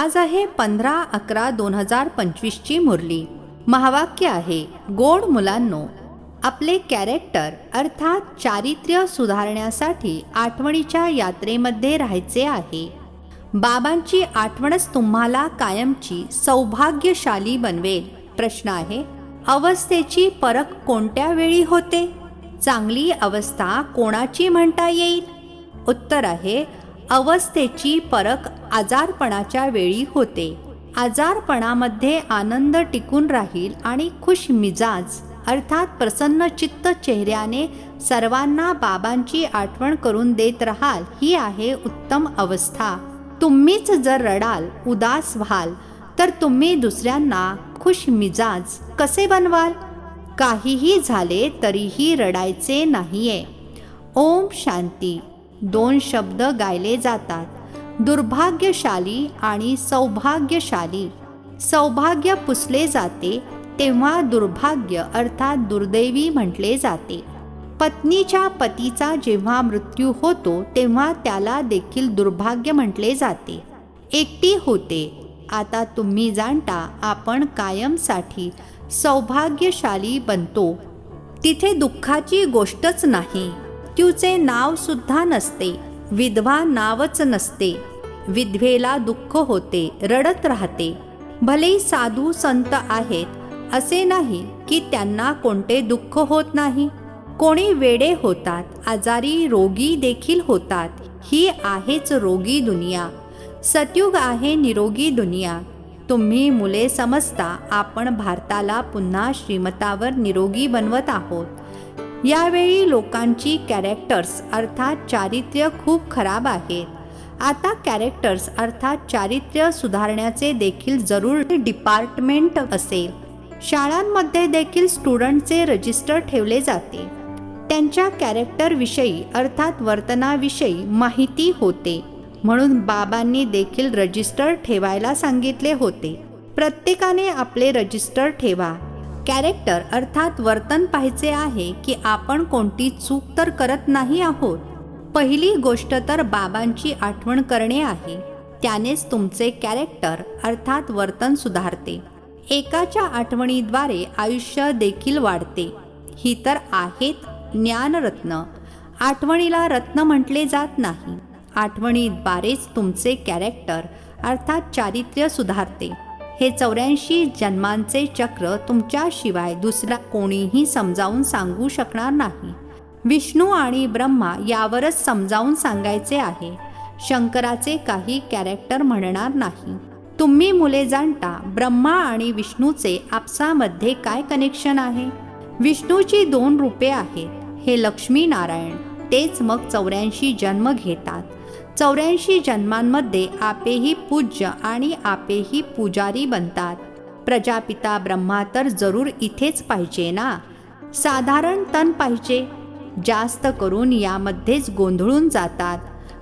आज आहे पंधरा अकरा दोन हजार पंचवीसची मुरली. महावाक्य आहे गोड मुलांनो आपले कॅरेक्टर अर्थात चारित्र्य सुधारण्यासाठी आठवणीच्या यात्रेमध्ये राहायचे आहे. बाबांची आठवणच तुम्हाला कायमची सौभाग्यशाली बनवेल. प्रश्न आहे अवस्थेची परख कोणत्या वेळी होते? चांगली अवस्था कोणाची म्हणता येईल? उत्तर आहे अवस्थेची परख आजारपणाच्या वेळी होते. आजारपणामध्ये आनंद टिकून राहील आणि खुश मिजाज अर्थात प्रसन्न चित्त चेहऱ्याने सर्वांना बाबांची आठवण करून देत राहाल ही आहे उत्तम अवस्था. तुम्हीच जर रडाल उदास व्हाल तर तुम्ही दुसऱ्यांना खुश मिजाज कसे बनवाल? काहीही झाले तरीही रडायचे नाहीये. ओम शांती. दोन शब्द गायले जातात. दुर्भाग्यशाली आणि सौभाग्यशाली. सौभाग्य पुसले जाते तेव्हा दुर्भाग्य अर्थात दुर्दैवी म्हटले जाते. पत्नीच्या पतीचा जेव्हा मृत्यू होतो तेव्हा त्याला देखील दुर्भाग्य म्हटले जाते. एकटी होते. आता तुम्ही जाणता आपण कायमसाठी सौभाग्यशाली बनतो. तिथे दुःखाची गोष्टच नाही. मृत्यूचे नाव सुद्धा नसते. विधवा नावच नसते. विधवेला दुःख होते रडत राहते. भले साधू संत आहेत असे नाही की त्यांना कोणते दुःख होत नाही. कोणी वेडे होतात आजारी रोगी देखील होतात. ही आहेच रोगी दुनिया. सतयुग आहे निरोगी दुनिया. तुम्ही मुले समजता आपण भारताला पुन्हा श्रीमतावर निरोगी बनवत आहोत. यावेळी लोकांची कॅरेक्टर्स अर्थात चारित्र्य खूप खराब आहेत. आता कॅरेक्टर्स अर्थात चारित्र्य सुधारण्याचे देखील जरूर डिपार्टमेंट असेल. शाळांमध्ये देखील स्टुडंटचे रजिस्टर ठेवले जाते. त्यांच्या कॅरेक्टरविषयी अर्थात वर्तनाविषयी माहिती होते. म्हणून बाबांनी देखील रजिस्टर ठेवायला सांगितले होते. प्रत्येकाने आपले रजिस्टर ठेवा. कॅरेक्टर अर्थात वर्तन पाहायचे आहे की आपण कोणती चूक तर करत नाही आहोत. पहिली गोष्ट तर बाबांची आठवण करणे आहे. त्यानेच तुमचे कॅरेक्टर अर्थात वर्तन सुधारते. एकाच्या आठवणीद्वारे आयुष्य देखील वाढते. ही तर आहेत ज्ञानरत्न. आठवणीला रत्न म्हटले जात नाही. आठवणीद्वारेच तुमचे कॅरेक्टर अर्थात चारित्र्य सुधारते. हे चौऱ्याऐंशी जन्मांचे चक्र तुमच्याशिवाय दुसरा कोणीही समजावून सांगू शकणार नाही. विष्णू आणि ब्रह्मा यावरच समजावून सांगायचे आहे. शंकराचे काही कॅरेक्टर म्हणणार नाही. तुम्ही मुले जाणता ब्रह्मा आणि विष्णूचे आपसामध्ये काय कनेक्शन आहे? विष्णूची दोन रूपे आहेत हे लक्ष्मी नारायण तेच मग चौऱ्याऐंशी जन्म घेतात. चौऱ्याऐंशी जन्मांमध्ये आपेही पूज्य आणि आपेही पुजारी बनतात. प्रजापिता ब्रह्मा तर जरूर इथेच पाहिजे ना? साधारण तन पाहिजे. जास्त करून यामध्येच गोंधळून जातात.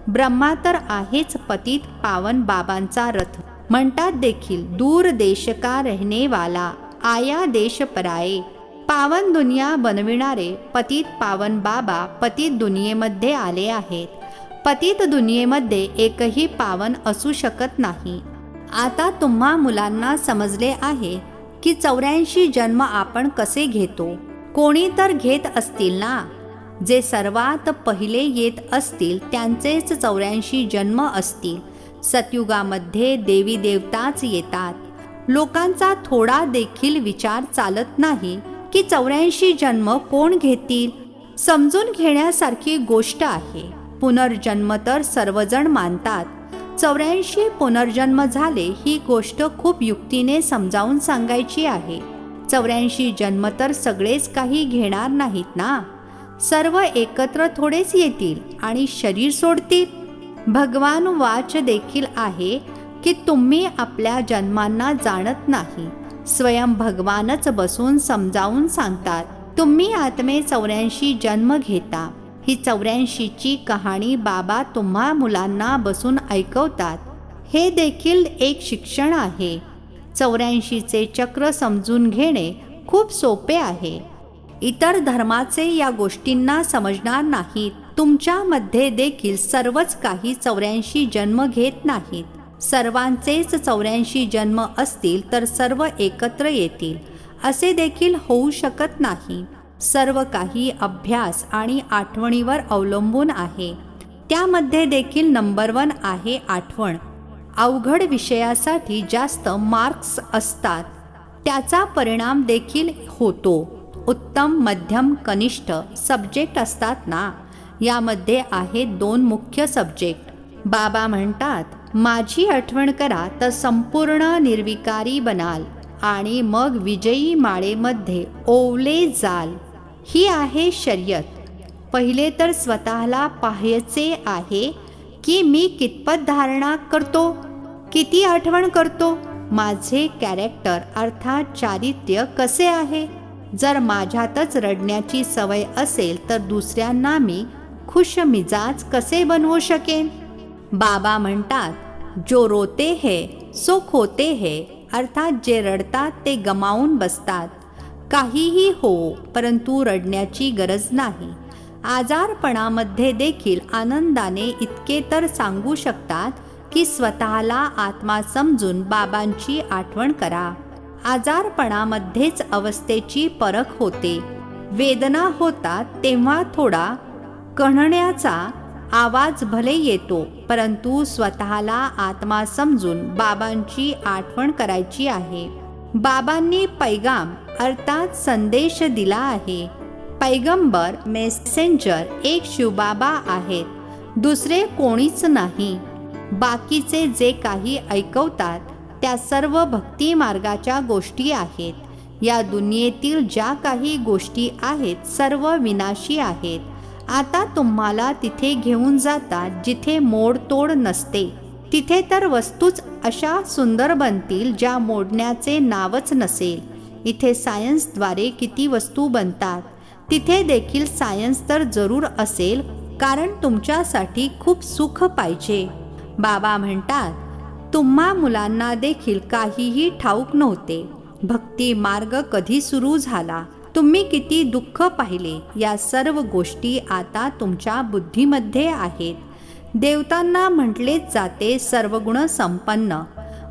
ब्रह्मा तर आहेच पतित पावन बाबांचा रथ. म्हणतात देखील दूर देश का रहनेवाला आया देश पराये पावन दुनिया बनविणारे पतित पावन बाबा पतित दुनियेमध्ये आले आहेत. पतित दुनियेमध्ये एकही पावन असू शकत नाही. आता तुम्हा मुलांना समजले आहे की चौऱ्याऐंशी जन्म आपण कसे घेतो. कोणी तर घेत असतील ना? जे सर्वात पहिले येत असतील त्यांचेच चौऱ्याऐंशी जन्म असतील. सतयुगामध्ये देवी देवताच येतात. लोकांचा थोडा देखील विचार चालत नाही की चौऱ्याऐंशी जन्म कोण घेतील? समजून घेण्यासारखी गोष्ट आहे. पुनर्जन्म तर सर्वजण मानतात. चौऱ्याऐंशी पुनर्जन्म झाले ही गोष्ट खूप युक्तीने समजावून सांगायची आहे. चौऱ्याऐंशी जन्म तर सगळेच काही घेणार नाहीत ना? सर्व एकत्र थोडेच येतील आणि शरीर सोडतील? भगवान वाच देखील आहे की तुम्ही आपल्या जन्मांना जाणत नाही. स्वयं भगवानच बसून समजावून सांगतात तुम्ही आत्मे चौऱ्याऐंशी जन्म घेता. ही चौऱ्याऐंशीची कहाणी बाबा तुम्हा मुलांना बसून ऐकवतात. हे देखील एक शिक्षण आहे. चौऱ्याऐंशीचे चक्र समजून घेणे खूप सोपे आहे. इतर धर्माचे या गोष्टींना समजणार नाहीत. तुमच्यामध्ये देखील सर्वच काही चौऱ्याऐंशी जन्म घेत नाहीत. सर्वांचेच चौऱ्याऐंशी जन्म असतील तर सर्व एकत्र येतील. असे देखील होऊ शकत नाही. सर्व काही अभ्यास आणि आठवणीवर अवलंबून आहे. त्यामध्ये देखील नंबर वन आहे आठवण. अवघड विषयासाठी जास्त मार्क्स असतात. त्याचा परिणाम देखील होतो. उत्तम मध्यम कनिष्ठ सब्जेक्ट असतात ना? यामध्ये आहेत दोन मुख्य सब्जेक्ट. बाबा म्हणतात माझी आठवण करा तर संपूर्ण निर्विकारी बनाल आणि मग विजयी माळेमध्ये ओवले जाल. ही आहे शर्यत. पहिले तर स्वतःला पाहायचे आहे की मी कितपत धारणा करतो किती आठवण करतो माझे कॅरेक्टर अर्थात चारित्र्य कसे आहे? जर माझ्यातच रडण्याची सवय असेल तर दुसऱ्यांना मी खुश मिजाज कसे बनवू शकेन? बाबा म्हणतात जो रोते है सो खोते है. अर्थात जे रडतात ते गमावून बसतात. काहीही हो परंतु रडण्याची गरज नाही. आजारपणामध्ये देखील आनंदाने इतके तर सांगू शकतात की स्वतःला आत्मा समजून बाबांची आठवण करा. आजारपणामध्येच अवस्थेची परख होते. वेदना होतात तेव्हा थोडा कणण्याचा आवाज भले येतो परंतु स्वतःला आत्मा समजून बाबांची आठवण करायची आहे. बाबांनी पैगाम अर्थात संदेश दिला आहे. पैगंबर मेसेंजर एक शिवबाबा आहेत. दुसरे कोणीच नाही. बाकीचे जे काही ऐकवतात त्या सर्व भक्ती मार्गाच्या गोष्टी आहेत. या दुनियेतील ज्या काही गोष्टी आहेत सर्व विनाशी आहेत. आता तुम्हाला तिथे घेऊन जातात जिथे मोडतोड नसते. तिथे तर वस्तूच अशा सुंदर बनतील ज्या मोडण्याचे नावच नसेल. इथे सायन्सद्वारे किती वस्तू बनतात. तिथे देखील सायन्स तर जरूर असेल कारण तुमच्यासाठी खूप सुख पाहिजे. बाबा म्हणतात तुम्हा मुलांना देखील काहीही ठाऊक नव्हते. भक्ती मार्ग कधी सुरू झाला? तुम्ही किती दुःख पाहिले? या सर्व गोष्टी आता तुमच्या बुद्धीमध्ये आहेत. देवतांना म्हटलेच जाते सर्व गुण संपन्न.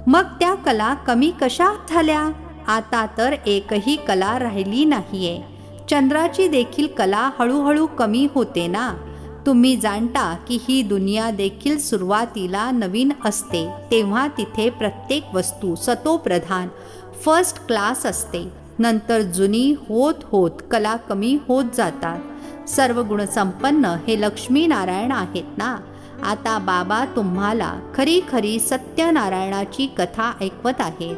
मग त्या कला कमी कशा झाल्या? आता तर एकही कला राहिली नाहीये. चंद्राची देखील कला हळूहळू कमी होते ना? तुम्ही जाणता की ही दुनिया देखील सुरुवातीला नवीन असते. तेव्हा तिथे प्रत्येक वस्तू सतोप्रधान फर्स्ट क्लास असते. नंतर जुनी होत होत कला कमी होत जातात. सर्व गुणसंपन्न हे लक्ष्मीनारायण आहेत ना? आता बाबा तुम्हाला खरी खरी सत्यनारायणाची कथा ऐकवत आहेत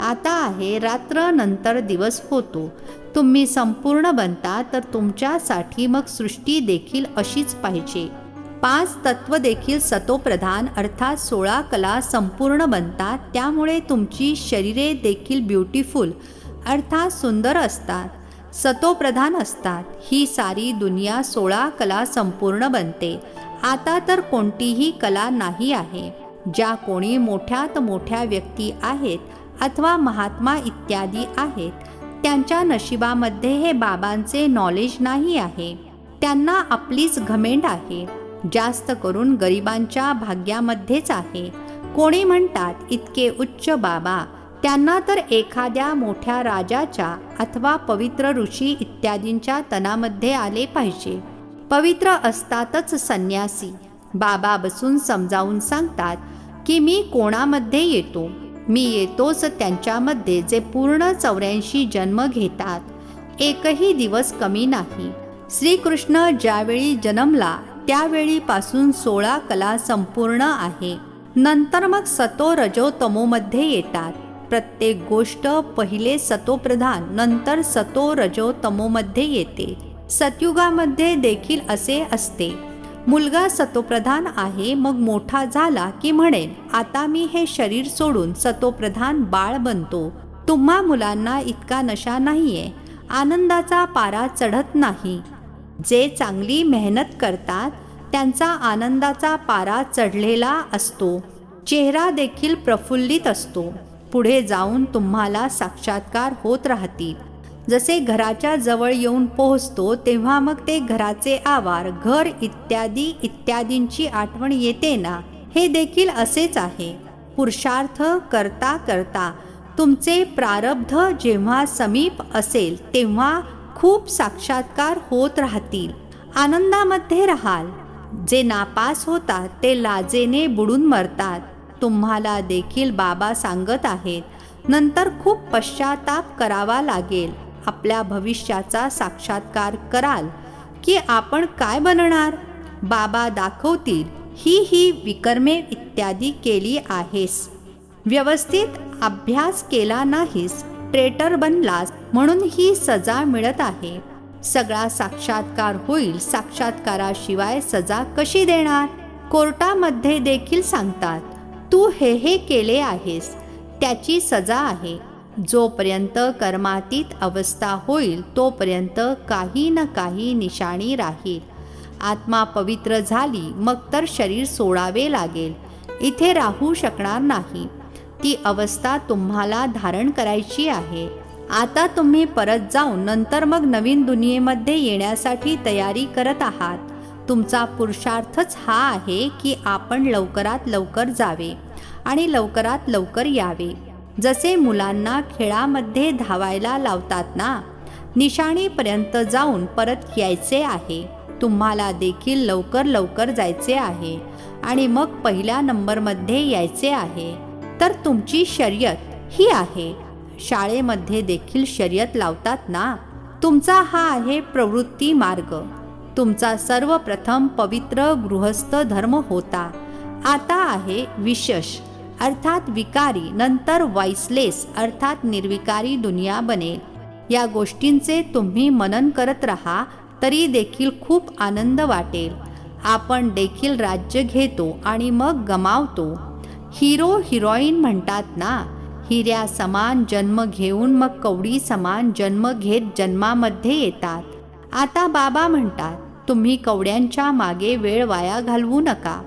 आता आहे रात्र नंतर दिवस होतो. तुम्ही संपूर्ण बनता तर तुमच्यासाठी मग सृष्टी देखील अशीच पाहिजे. पाच तत्व देखील सतोप्रधान अर्थात सोळा कला संपूर्ण बनतात त्यामुळे तुमची शरीरे देखील ब्युटिफुल अर्थात सुंदर असतात. सतोप्रधान असतात. ही सारी दुनिया सोळा कला संपूर्ण बनते. आता तर कोणतीही कला नाही आहे. ज्या कोणी मोठ्यात मोठ्या व्यक्ती आहेत अथवा महात्मा इत्यादी आहेत त्यांच्या नशिबामध्ये हे बाबांचे नॉलेज नाही आहे. त्यांना आपलीच घमेंड आहे. जास्त करून गरिबांच्या भाग्यामध्येच आहे. कोणी म्हणतात इतके उच्च बाबा त्यांना तर एखाद्या मोठ्या राजाच्या अथवा पवित्र ऋषी इत्यादींच्या तनामध्ये आले पाहिजे. पवित्र असतातच संन्यासी. बाबा बसून समजावून सांगतात की मी कोणामध्ये येतो? मी येतोच त्यांच्यामध्ये जे पूर्ण चौऱ्याऐंशी जन्म घेतात. एकही दिवस कमी नाही. श्रीकृष्ण ज्यावेळी जन्मला त्यावेळीपासून सोळा कला संपूर्ण आहे. नंतर मग सतो रजो तमोमध्ये येतात. प्रत्येक गोष्ट पहिले सतोप्रधान नंतर सतो रजो तमोमध्ये येते. सतयुगामध्ये देखील असे असते. मुलगा सतोप्रधान आहे मग मोठा झाला की म्हणेन आता मी हे शरीर सोडून सतोप्रधान बाळ बनतो. तुम्हा मुलांना इतका नशा नाहीये. आनंदाचा पारा चढत नाही. जे चांगली मेहनत करतात त्यांचा आनंदाचा पारा चढलेला असतो. चेहरा देखील प्रफुल्लित असतो. पुढे जाऊन तुम्हाला साक्षात्कार होत राहतील. जसे घराच्या जवळ येऊन पोहोचतो तेव्हा मग ते घराचे आवार घर इत्यादी इत्यादींची आठवण येते ना? हे देखील असेच आहे. पुरुषार्थ करता करता तुमचे प्रारब्ध जेव्हा समीप असेल तेव्हा खूप साक्षात्कार होत राहतील. आनंदामध्ये राहाल. जे नापास होतात ते लाजेने बुडून मरतात. तुम्हाला देखील बाबा सांगत आहेत. नंतर खूप पश्चाताप करावा लागेल. आपल्या भविष्याचा साक्षात्कार कराल की आपण काय बनणार? बाबा दाखवतील ही ही विकर्मे इत्यादी केली आहेस. व्यवस्थित अभ्यास केला नाहीस ट्रेटर बनलास म्हणून ही सजा मिळत आहे. सगळा साक्षात्कार होईल साक्षात्काराशिवाय सजा कशी देणार? कोर्टामध्ये देखील सांगतात तू हे हे केले आहेस त्याची सजा आहे. जोपर्यंत कर्मातीत अवस्था होईल तोपर्यंत काही ना काही निशाणी राहील. आत्मा पवित्र झाली मग तर शरीर सोडावे लागेल. इथे राहू शकणार नाही. ती अवस्था तुम्हाला धारण करायची आहे. आता तुम्ही परत जाऊन नंतर मग नवीन दुनियेमध्ये येण्यासाठी तयारी करत आहात. तुमचा पुरुषार्थच हा आहे की आपण लवकरात लवकर जावे आणि लवकरात लवकर यावे. जसे मुलांना खेळामध्ये धावायला लावतात ना निशाणीपर्यंत जाऊन परत यायचे आहे. तुम्हाला देखील लवकर लवकर जायचे आहे आणि मग पहिल्या नंबरमध्ये यायचे आहे. तर तुमची शर्यत ही आहे. शाळेमध्ये देखील शर्यत लावतात ना? तुमचा हा आहे प्रवृत्ती मार्ग. तुमचा सर्वप्रथम पवित्र गृहस्थ धर्म होता. आता आहे विशेष. अर्थात विकारी नंतर वॉइसलेस अर्थात निर्विकारी दुनिया बनेल. या गोष्टींचे तुम्ही मनन करत राहा तरी देखील खूप आनंद वाटेल. आपण देखील राज्य घेतो आणि मग गमावतो. हिरो हिरोईन म्हणतात ना हिऱ्या समान जन्म घेऊन मग कवडी समान जन्म घेत जन्मामध्ये येतात. आता बाबा म्हणतात तुम्ही कवड्यांच्या मागे वेळ वाया घालवू नका.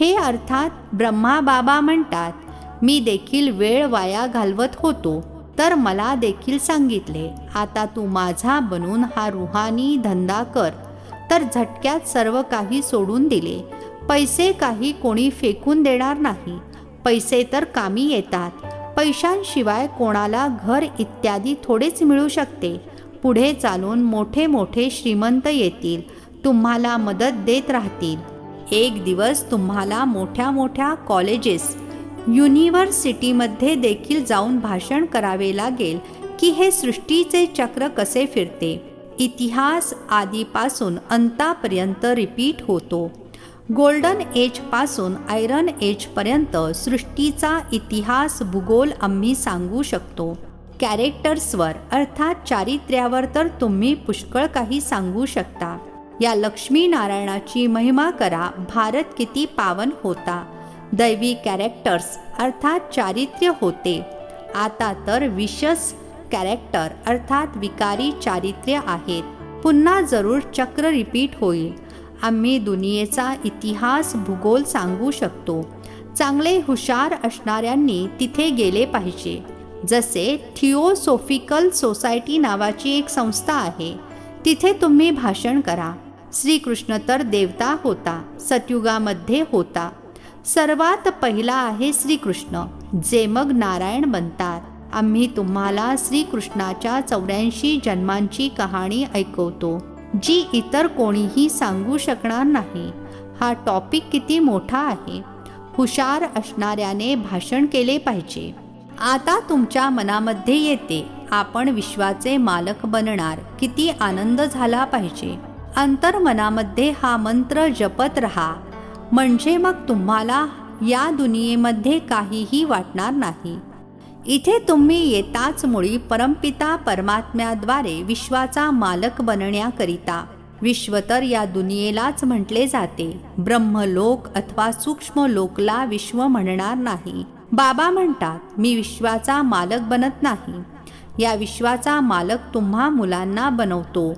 हे अर्थात ब्रह्मा बाबा म्हणतात मी देखील वेळ वाया घालवत होतो तर मला देखील सांगितले आता तू माझा बनून हा रुहानी धंदा कर. तर झटक्यात सर्व काही सोडून दिले. पैसे काही कोणी फेकून देणार नाही. पैसे तर कामी येतात. पैशांशिवाय कोणाला घर इत्यादी थोडेच मिळू शकते. पुढे चालून मोठे मोठे श्रीमंत येतील. तुम्हाला मदत देत राहतील. एक दिवस तुम्हाला मोठ्या मोठ्या कॉलेजेस युनिव्हर्सिटीमध्ये देखील जाऊन भाषण करावे लागेल की हे सृष्टीचे चक्र कसे फिरते. इतिहास आधीपासून अंतापर्यंत रिपीट होतो. गोल्डन एजपासून आयरन एजपर्यंत सृष्टीचा इतिहास भूगोल आम्ही सांगू शकतो. कॅरेक्टर्सवर अर्थात चारित्र्यावर तर तुम्ही पुष्कळ काही सांगू शकता. या लक्ष्मी नारायणाची महिमा करा. भारत किती पावन होता. दैवी कॅरेक्टर्स अर्थात चारित्र्य होते. आता तर विशस कॅरेक्टर अर्थात विकारी चारित्र्य आहेत. पुन्हा जरूर चक्र रिपीट होईल. आम्ही दुनियेचा इतिहास भूगोल सांगू शकतो. चांगले हुशार असणाऱ्यांनी तिथे गेले पाहिजे. जसे थिओसोफिकल सोसायटी नावाची एक संस्था आहे. तिथे तुम्ही भाषण करा. श्रीकृष्ण तर देवता होता सतयुगामध्ये होता. सर्वात पहिला आहे श्रीकृष्ण जे मग नारायण बनतात. आम्ही तुम्हाला श्रीकृष्णाच्या चौऱ्याऐंशी जन्मांची कहाणी ऐकवतो जी इतर कोणीही सांगू शकणार नाही. हा टॉपिक किती मोठा आहे? हुशार असणाऱ्याने भाषण केले पाहिजे. आता तुमच्या मनामध्ये येते आपण विश्वाचे मालक बनणार. किती आनंद झाला पाहिजे. अंतर्मनामध्ये हा मंत्र जपत रहा. म्हणजे मग तुम्हाला या दुनियेमध्ये काहीही वाटणार नाही. इथे तुम्ही येताच मुळी परमपिता परमात्म्याद्वारे विश्वाचा मालक बनण्याकरिता. विश्व तर या दुनियेलाच म्हटले जाते. ब्रह्मलोक अथवा सूक्ष्म लोकला विश्व म्हणणार नाही. बाबा म्हणतात मी विश्वाचा मालक बनत नाही. या विश्वाचा मालक तुम्हा मुलांना बनवतो.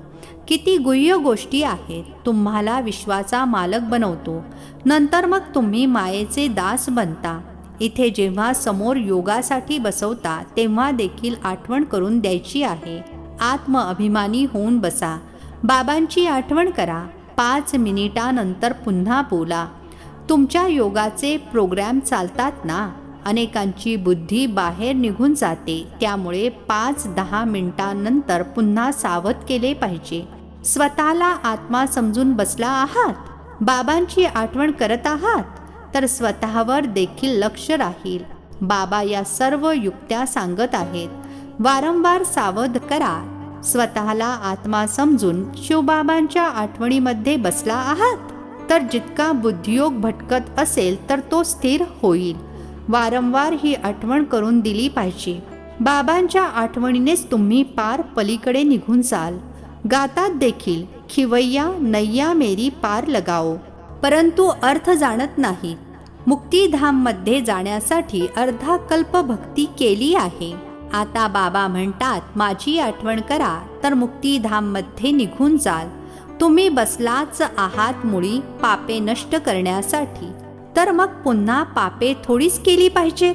किती गुह्य गोष्टी आहेत तुम्हाला विश्वाचा मालक बनवतो. नंतर मग तुम्ही मायेचे दास बनता. इथे जेव्हा समोर योगासाठी बसवता तेव्हा देखील आठवण करून द्यायची आहे. आत्म अभिमानी होऊन बसा. बाबांची आठवण करा. पाच मिनिटानंतर पुन्हा बोला. तुमच्या योगाचे प्रोग्रॅम चालतात ना? अनेकांची बुद्धी बाहेर निघून जाते. त्यामुळे पाच दहा मिनिटांनंतर पुन्हा सावध केले पाहिजे. स्वतःला आत्मा समजून बसला आहात? बाबांची आठवण करत आहात? तर स्वतःवर देखील लक्ष राहील. बाबा या सर्व युक्त्या सांगत आहेत. वारंवार सावध करा. स्वतःला आत्मा समजून शिवबाबांच्या आठवणीमध्ये बसला आहात? तर जितका बुद्धियोग भटकत असेल तर तो स्थिर होईल. वारंवार ही आठवण करून दिली पाहिजे. बाबांच्या आठवणीनेच तुम्ही पार पलीकडे निघून जाल. गातात देखील खिवय्या नय्या मेरी पार लगाओ. परंतु अर्थ जाणत नाहीत मुक्तीधाममध्ये जाण्यासाठी अर्धा कल्प भक्ती केली आहे. आता बाबा म्हणतात माझी आठवण करा तर मुक्तीधाममध्ये निघून जाल. तुम्ही बसलाच आहात मुळी पापे नष्ट करण्यासाठी. तर मग पुन्हा पापे थोडीच केली पाहिजेत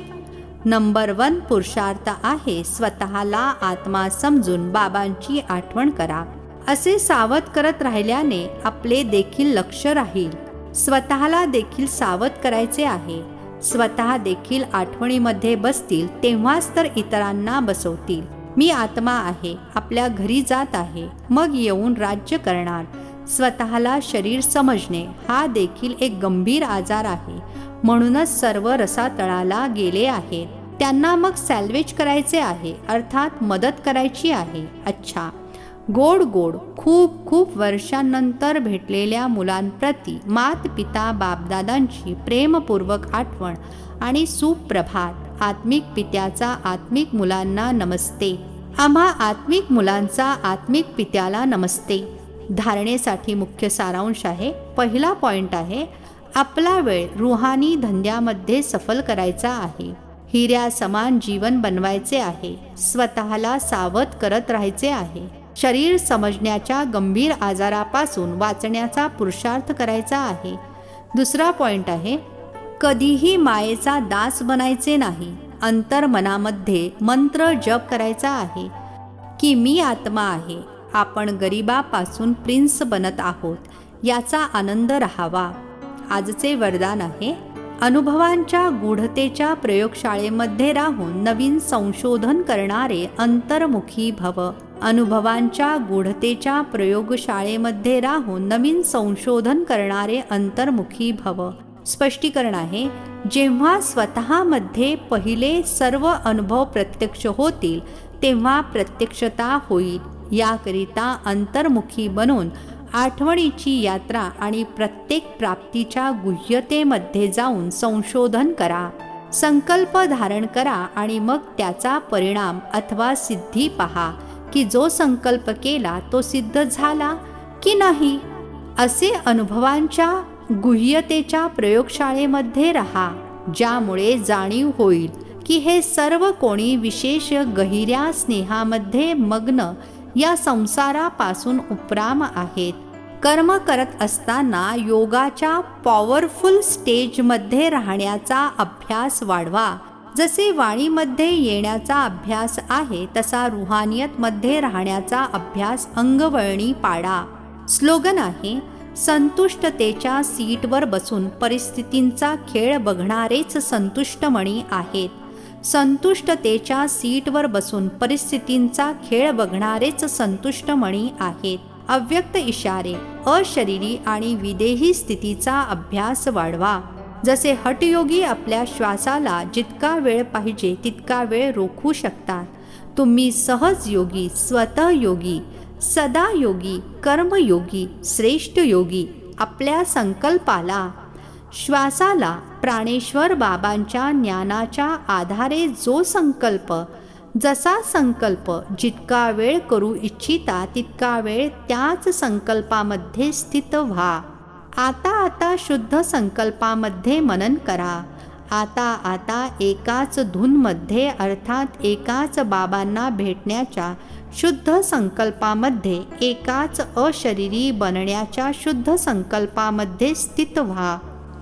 नंबर वन पुरुषार्थ आहे स्वतःला आत्मा समजून बाबांची आठवण करा. असे सावध करत राहिल्याने आपले देखील लक्ष राहील. स्वतःला देखील सावध करायचे आहे. स्वतः देखील आठवणीमध्ये बसतील तेव्हाच तर इतरांना बसवतील. मी आत्मा आहे आपल्या घरी जात आहे मग येऊन राज्य करणार. स्वतःला शरीर समजणे हा देखील एक गंभीर आजार आहे. म्हणूनच सर्व रसातळाला गेले आहेत त्यांना मग सॅल्वेज करायचे आहे अर्थात मदत करायची आहे. अच्छा. गोड गोड खूप खूप वर्षांनंतर भेटलेल्या मुलांप्रती मात पिता बापदादांची प्रेमपूर्वक आठवण आणि सुप्रभात. आत्मिक पित्याचा आत्मिक मुलांना नमस्ते. आम्हा आत्मिक मुलांचा आत्मिक पित्याला नमस्ते. धारणेसाठी मुख्य सारांश आहे. पहिला पॉइंट आहे आपला वेळ रुहानी धंद्यामध्ये सफल करायचा आहे. हिऱ्या समान जीवन बनवायचे आहे स्वतःला सावध करत राहायचे आहे. शरीर समजण्याच्या गंभीर आजारापासून वाचण्याचा पुरुषार्थ करायचा आहे. दुसरा पॉइंट आहे कधीही मायेचा दास बनायचे नाही. अंतर्मनामध्ये मंत्र जप करायचा आहे की मी आत्मा आहे. आपण गरिबापासून प्रिन्स बनत आहोत याचा आनंद राहावा. आजचे वरदान आहे अनुभवांच्या गूढतेच्या प्रयोगशाळेमध्ये राहून नवीन संशोधन करणारे अंतर्मुखी भव. अनुभवांच्या गूढतेच्या प्रयोगशाळेमध्ये राहून नवीन संशोधन करणारे अंतर्मुखी भव. स्पष्टीकरण आहे जेव्हा स्वतःमध्ये पहिले सर्व अनुभव प्रत्यक्ष होतील तेव्हा प्रत्यक्षता होईल. याकरिता अंतर्मुखी बनून आठवणीची यात्रा आणि प्रत्येक प्राप्तीच्या गुह्यतेमध्ये जाऊन संशोधन करा. संकल्प धारण करा आणि मग त्याचा परिणाम अथवा सिद्धी पहा की जो संकल्प केला तो सिद्ध झाला की नाही? असे अनुभवांच्या गुह्यतेच्या प्रयोगशाळेमध्ये राहा ज्यामुळे जाणीव होईल की हे सर्व कोणी विशेष गहिऱ्या स्नेहामध्ये मग्न या संसारापासून उपराम आहेत. कर्म करत असताना योगाच्या पॉवरफुल स्टेजमध्ये राहण्याचा अभ्यास वाढवा. जसे वाणीमध्ये येण्याचा अभ्यास आहे तसा रुहानियतमध्ये राहण्याचा अभ्यास अंगवळणी पाडा. स्लोगन आहे संतुष्टतेच्या सीटवर बसून परिस्थितींचा खेळ बघणारेच संतुष्टमणी आहेत. संतुष्टतेच्या सीटवर बसून परिस्थितींचा खेळ बघणारेच संतुष्टमणी आहेत. अव्यक्त इशारे अशरीरी आणि विदेही स्थितीचा अभ्यास वाढवा. जसे हटयोगी आपल्या श्वासाला जितका वेळ पाहिजे तितका वेळ रोखू शकतात. तुम्ही सहज योगी स्वतः योगी सदा योगी कर्मयोगी श्रेष्ठ योगी आपल्या संकल्पाला श्वासाला प्राणेश्वर बाबांच्या ज्ञानाच्या आधारे जो संकल्प जसा संकल्प जितका वेळ करू इच्छिता तितका वेळ त्याच संकल्पामध्ये स्थित व्हा. आता आता शुद्ध संकल्पामध्ये मनन करा. आता आता एकाच धूनमध्ये अर्थात एकाच बाबांना भेटण्याच्या शुद्ध संकल्पामध्ये एकाच अशरीरी बनण्याच्या शुद्ध संकल्पामध्ये स्थित व्हा.